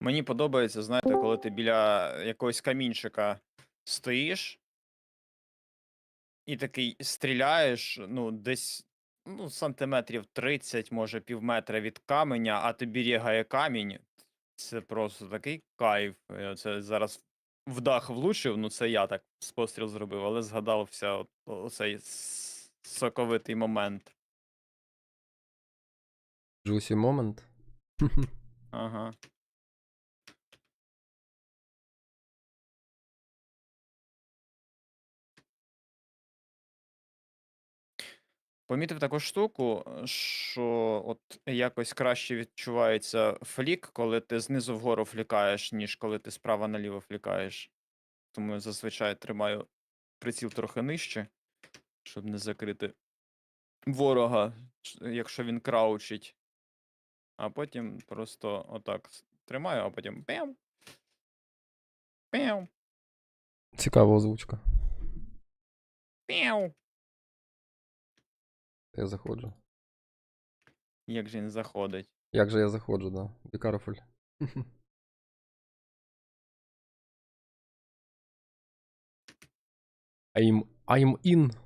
Мені подобається, знаєте, коли ти біля якогось камінчика стоїш і такий стріляєш, ну, десь ну, сантиметрів 30, може півметра від каменя, а тобі рігає камінь. Це просто такий кайф. Я це зараз в дах влучив, ну це я так з постріл зробив, але згадався оцей соковитий момент. Juicy moment. Ага. Помітив таку штуку, що от якось краще відчувається флік, коли ти знизу вгору флікаєш, ніж коли ти справа наліво флікаєш. Тому я зазвичай тримаю приціл трохи нижче, щоб не закрити ворога, якщо він краучить. А потім просто отак тримаю, а потім пем. Пем. Цікава озвучка. Пем. Я заходжу. Як же він заходить. Як же я заходжу, да. Be careful. I'm, I'm in.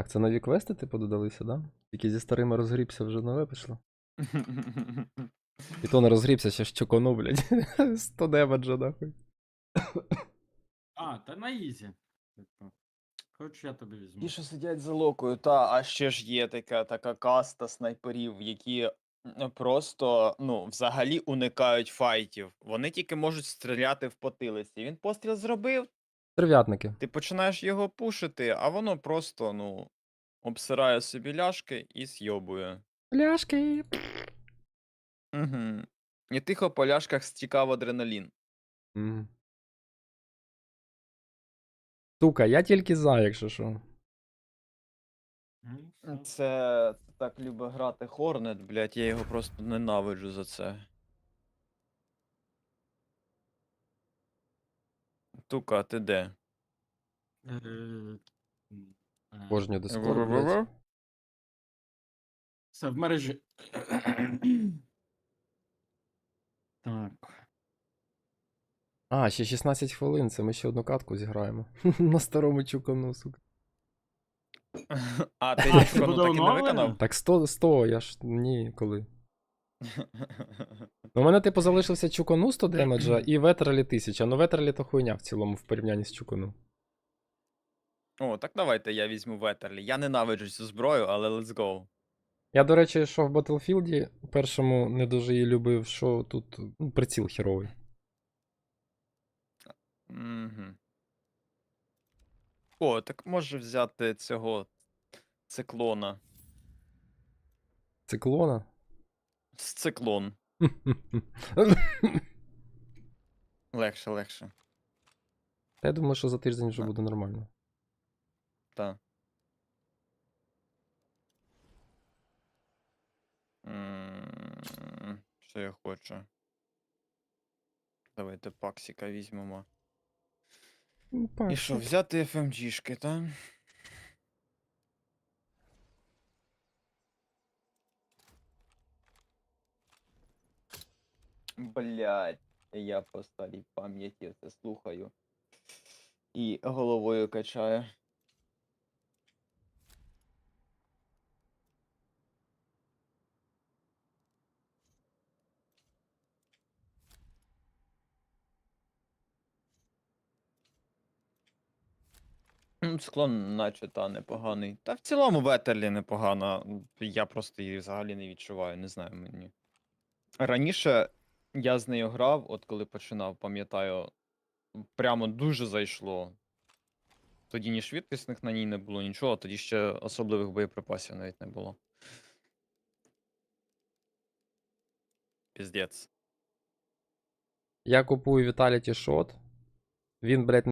Так, це нові квести, типу, додалися, да? Тільки зі старими розгрібся вже нове пішло. І то не розгрібся, ще ж чокону, блядь. 100 демеджа, нахуй. А, та на ізі. Типу. Хоч я тобі візьму. Ті, що сидять за локою, та, а ще ж є така, така каста снайперів, які просто, ну, взагалі уникають файтів. Вони тільки можуть стріляти в потилиці. Він постріл зробив, Терв'ятники. ти починаєш його пушити, а воно просто, ну, обсирає собі ляшки і сйобує. Пляшки. Угу. І тихо по ляшках стікав адреналін. Мгм. Сука, я тільки за, якщо що. Це так любить грати Хорнет, блядь, я його просто ненавиджу за це. Тука, ти де? М, Божню дискорд, блядь. Все в мережі. Так. А, ще 16 хвилин, це ми ще одну катку зіграємо. На старому чукану, сука. А, ти А, так і не виконав? Так 100, 100, я ж ні, коли. Ну, у мене, типу, залишився чукону 100 демеджа і ветралі 1000. Ну, ветралі то хуйня в цілому в порівнянні з чукону. О, так давайте я візьму Ветерлі. Я ненавиджу цю зброю, але let's go. Я, до речі, що в Battlefield першому не дуже її любив, що тут ну, приціл херовий. Угу. О, так може взяти цього циклона. Циклона. З циклон. Легше, легше. Та Я думаю, що за тиждень вже буде нормально. Та. М, Що я хочу? Давайте паксіка візьмемо. Ну, І що, взяти FMG-шки, та? Блять, я по старій пам'яті це слухаю. І головою качаю. Ну, Склон, наче та непоганий. Та в цілому Ветерлі непогана. Я просто її взагалі не відчуваю, не знаю мені. Раніше я з нею грав, от коли починав, пам'ятаю, прямо дуже зайшло. Тоді ні швидкісних на ній не було, нічого, тоді ще особливих боєприпасів навіть не було. Піздець. Я купую Vitality Shot. Він, блядь,